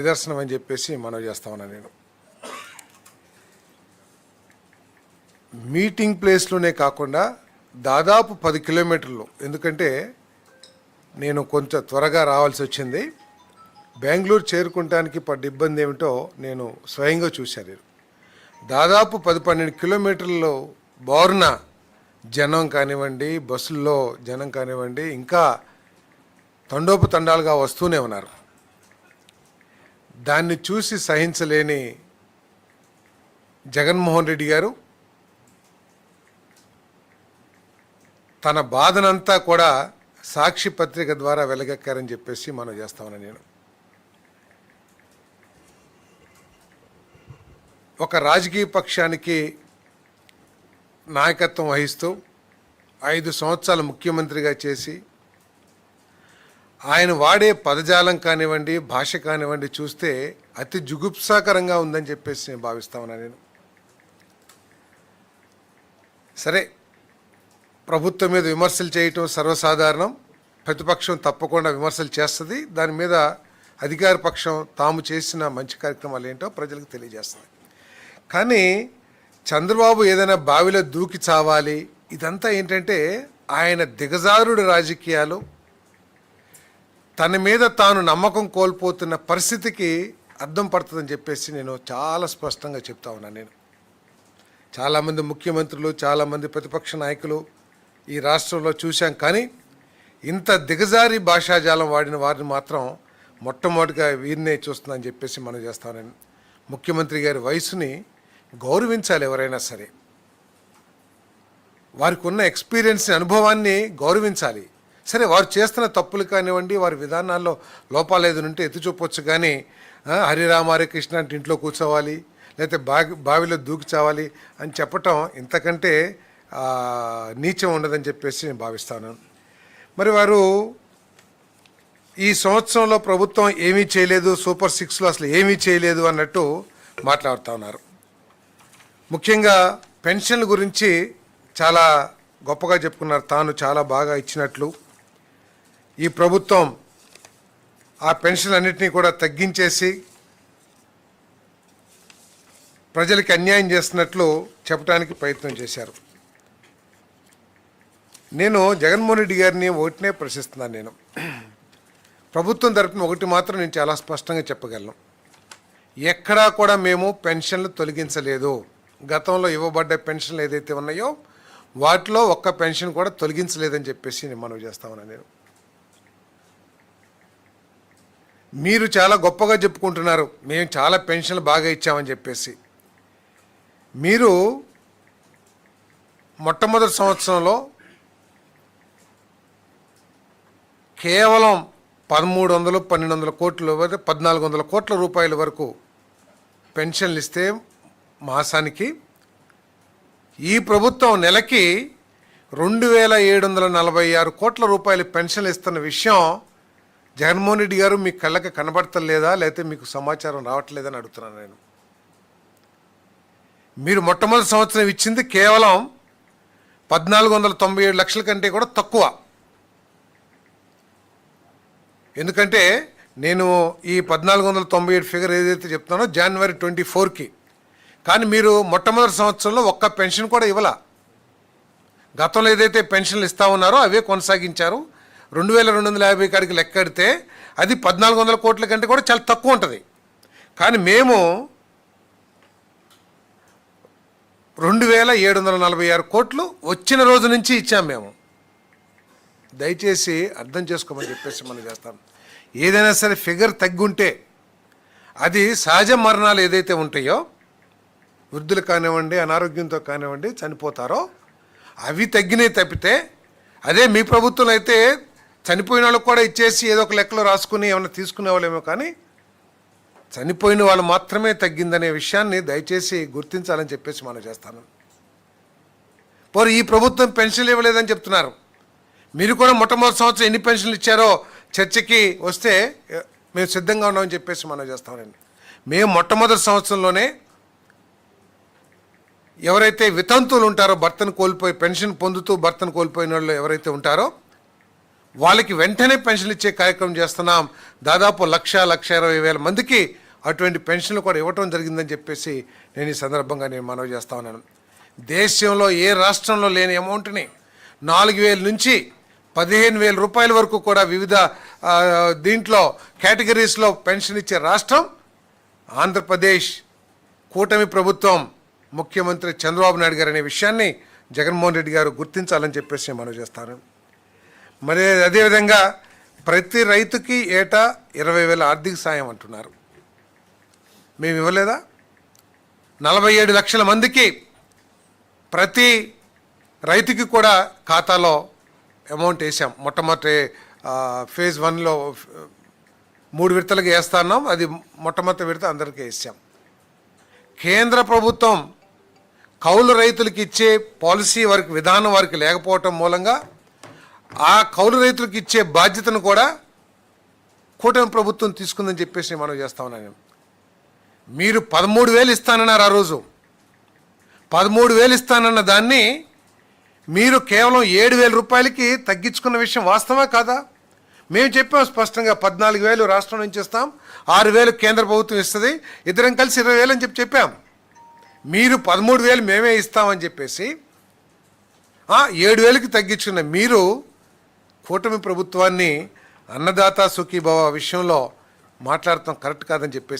నిదర్శనం అని చెప్పేసి మనవి చేస్తా ఉన్నాను నేను. మీటింగ్ ప్లేస్లోనే కాకుండా దాదాపు పది కిలోమీటర్లు. ఎందుకంటే నేను కొంచెం త్వరగా రావాల్సి వచ్చింది. బెంగళూరు చేరుకుంటానికి పడ్డ ఇబ్బంది ఏమిటో నేను స్వయంగా చూశాను నేను. దాదాపు పది పన్నెండు కిలోమీటర్లు బారున జనం కానివ్వండి బస్సుల్లో జనం కానివ్వండి ఇంకా తండోపు తండాలుగా వస్తూనే ఉన్నారు. దాన్ని చూసి సహించలేని జగన్మోహన్ రెడ్డి గారు తన బాధనంతా కూడా సాక్షి పత్రిక ద్వారా వెలగక్కారని చెప్పేసి మనం చేస్తామని నేను. ఒక రాజకీయ పక్షానికి నాయకత్వం వహిస్తూ ఐదు సంవత్సరాలు ముఖ్యమంత్రిగా చేసి ఆయన వాడే పదజాలం కానివ్వండి భాష కానివ్వండి చూస్తే అతి జుగుప్సాకరంగా ఉందని చెప్పేసి నేను భావిస్తామన్నా నేను. సరే ప్రభుత్వం మీద విమర్శలు చేయటం సర్వసాధారణం. ప్రతిపక్షం తప్పకుండా విమర్శలు చేస్తుంది. దాని మీద అధికార పక్షం తాము చేసిన మంచి కార్యక్రమాలు ఏంటో ప్రజలకు తెలియజేస్తుంది. కానీ చంద్రబాబు ఏదైనా బావిలో దూకి చావాలి ఇదంతా ఏంటంటే ఆయన దిగజారుడు రాజకీయాలు తన మీద తాను నమ్మకం కోల్పోతున్న పరిస్థితికి అర్థం పడుతుందని చెప్పేసి నేను చాలా స్పష్టంగా చెప్తా ఉన్నాను నేను. చాలామంది ముఖ్యమంత్రులు చాలామంది ప్రతిపక్ష నాయకులు ఈ రాష్ట్రంలో చూశాం కానీ ఇంత దిగజారి భాషాజాలం వాడిన వారిని మాత్రం మొట్టమొదటిగా వీరినే చూస్తుందని చెప్పేసి మనం చేస్తానని ముఖ్యమంత్రి గారి వయసుని గౌరవించాలి ఎవరైనా సరే. వారికి ఉన్న ఎక్స్పీరియన్స్ అనుభవాన్ని గౌరవించాలి. సరే వారు చేస్తున్న తప్పులు కానివ్వండి వారి విధానాల్లో లోపాలు ఏదైనా ఉంటే ఎత్తి చూపొచ్చు. కానీ ఆ, హరిరామ హరే కృష్ణ అంటే ఇంట్లో కూర్చోవాలి లేకపోతే బావి బావిలో దూకి చావాలి అని చెప్పటం ఇంతకంటే నీచం ఉండదని చెప్పేసి నేను భావిస్తాను. మరి వారు ఈ సంవత్సరంలో ప్రభుత్వం ఏమీ చేయలేదు సూపర్ సిక్స్లో అసలు ఏమీ చేయలేదు అన్నట్టు మాట్లాడుతూ ఉన్నారు. ముఖ్యంగా పెన్షన్ల గురించి చాలా గొప్పగా చెప్పుకున్నారు. తాను చాలా బాగా ఇచ్చినట్లు. ఈ ప్రభుత్వం ఆ పెన్షన్లన్నింటినీ కూడా తగ్గించేసి ప్రజలకి అన్యాయం చేస్తున్నట్లు చెప్పడానికి ప్రయత్నం చేశారు. నేను జగన్మోహన్ రెడ్డి గారిని ఒకటినే ప్రశ్నిస్తున్నాను నేను. ప్రభుత్వం తరపున ఒకటి మాత్రం నేను చాలా స్పష్టంగా చెప్పగలను. ఎక్కడా కూడా మేము పెన్షన్లు తొలగించలేదు. గతంలో ఇవ్వబడ్డ పెన్షన్లు ఏదైతే ఉన్నాయో వాటిలో ఒక్క పెన్షన్ కూడా తొలగించలేదని చెప్పేసి నేను మనవి చేస్తా నేను. మీరు చాలా గొప్పగా చెప్పుకుంటున్నారు. మేము చాలా పెన్షన్లు బాగా ఇచ్చామని చెప్పేసి. మీరు మొట్టమొదటి సంవత్సరంలో కేవలం పదమూడు వందలు పన్నెండు వందల కోట్లు వరకు పద్నాలుగు వందల కోట్ల రూపాయల వరకు పెన్షన్లు ఇస్తే మాసానికి ఈ ప్రభుత్వం నెలకి రెండు వేల ఏడు వందల నలభై ఆరు కోట్ల రూపాయల పెన్షన్లు ఇస్తున్న విషయం జగన్మోహన్ రెడ్డి గారు మీ కళ్ళకి కనబడతలేదా లేకపోతే మీకు సమాచారం రావట్లేదని అడుగుతున్నాను నేను. మీరు మొట్టమొదటి సంవత్సరం ఇచ్చింది కేవలం పద్నాలుగు వందల తొంభై ఏడు లక్షల కంటే కూడా తక్కువ. ఎందుకంటే నేను ఈ పద్నాలుగు వందల తొంభై ఏడు ఫిగర్ ఏదైతే చెప్తున్నానో జనవరి ట్వంటీ ఫోర్కి. కానీ మీరు మొట్టమొదటి సంవత్సరంలో ఒక్క పెన్షన్ కూడా ఇవ్వాల. గతంలో ఏదైతే పెన్షన్లు ఇస్తా ఉన్నారో అవే కొనసాగించారు. రెండు వేల రెండు వందల యాభై కాడికి లెక్కెడితే అది పద్నాలుగు వందల కోట్ల కంటే కూడా చాలా తక్కువ ఉంటుంది. కానీ మేము రెండు వేల ఏడు వందల నలభై ఆరు కోట్లు వచ్చిన రోజు నుంచి ఇచ్చాం మేము. దయచేసి అర్థం చేసుకోమని చెప్పేసి మనం చేస్తాం. ఏదైనా సరే ఫిగర్ తగ్గుంటే అది సహజ మరణాలు ఏదైతే ఉంటాయో వృద్ధులు కానివ్వండి అనారోగ్యంతో కానివ్వండి చనిపోతారో అవి తగ్గినాయి తప్పితే అదే మీ ప్రభుత్వం అయితే చనిపోయిన వాళ్ళకి కూడా ఇచ్చేసి ఏదో ఒక లెక్కలో రాసుకుని ఏమైనా తీసుకునే వాళ్ళేమో కానీ చనిపోయిన వాళ్ళు మాత్రమే తగ్గిందనే విషయాన్ని దయచేసి గుర్తించాలని చెప్పేసి మనం చేస్తాను. పోరు ఈ ప్రభుత్వం పెన్షన్లు ఇవ్వలేదని చెప్తున్నారు. మీరు కూడా మొట్టమొదటి సంవత్సరం ఎన్ని పెన్షన్లు ఇచ్చారో చర్చకి వస్తే మేము సిద్ధంగా ఉన్నామని చెప్పేసి మనం చేస్తామండి మేము మొట్టమొదటి సంవత్సరంలోనే ఎవరైతే వితంతువులు ఉంటారో భర్తను కోల్పోయి పెన్షన్ పొందుతూ భర్తను కోల్పోయిన వాళ్ళు ఎవరైతే ఉంటారో వాళ్ళకి వెంటనే పెన్షన్లు ఇచ్చే కార్యక్రమం చేస్తున్నాం. దాదాపు లక్ష లక్ష ఇరవై వేల మందికి అటువంటి పెన్షన్లు కూడా ఇవ్వటం జరిగిందని చెప్పేసి నేను ఈ సందర్భంగా నేను మనవి చేస్తా ఉన్నాను. దేశంలో ఏ రాష్ట్రంలో లేని అమౌంట్ని నాలుగు వేల నుంచి పదిహేను వేల రూపాయల వరకు కూడా వివిధ దీంట్లో కేటగిరీస్లో పెన్షన్ ఇచ్చే రాష్ట్రం ఆంధ్రప్రదేశ్. కూటమి ప్రభుత్వం ముఖ్యమంత్రి చంద్రబాబు నాయుడు గారు అనే విషయాన్ని జగన్మోహన్ రెడ్డి గారు గుర్తించాలని చెప్పేసి మనం మనవి చేస్తాను. మరి అదేవిధంగా ప్రతి రైతుకి ఏటా ఇరవై వేల ఆర్థిక సాయం అంటున్నారు. మేము ఇవ్వలేదా? నలభై ఏడు లక్షల మందికి ప్రతి రైతుకి కూడా ఖాతాలో అమౌంట్ వేసాం. మొట్టమొదటి ఫేజ్ వన్లో మూడు విడతలకు వేస్తున్నాం అది మొట్టమొదటి విడత అందరికీ వేసాం. కేంద్ర ప్రభుత్వం కౌలు రైతులకు ఇచ్చే పాలసీ వారికి విధానం వారికి లేకపోవటం మూలంగా ఆ కౌలు రైతులకు ఇచ్చే బాధ్యతను కూడా కూటమి ప్రభుత్వం తీసుకుందని చెప్పేసి మనం చేస్తా ఉన్నాను మీరు పదమూడు వేలు ఇస్తానన్నారు ఆ రోజు. పదమూడు వేలు ఇస్తానన్న దాన్ని మీరు కేవలం ఏడు వేల రూపాయలకి తగ్గించుకున్న విషయం వాస్తవా కాదా? మేము చెప్పాం స్పష్టంగా పద్నాలుగు వేలు రాష్ట్రం నుంచి ఇస్తాం ఆరు వేలు కేంద్ర ప్రభుత్వం ఇస్తుంది ఇద్దరం కలిసి ఇరవై వేలు అని చెప్పి చెప్పాం. మీరు పదమూడు వేలు మేమే ఇస్తామని చెప్పేసి ఏడు వేలకి తగ్గించుకున్న మీరు కూటమి ప్రభుత్వాన్ని అన్నదాత సుఖీభవ విషయంలో మాట్లాడటం కరెక్ట్ కాదని చెప్పేసి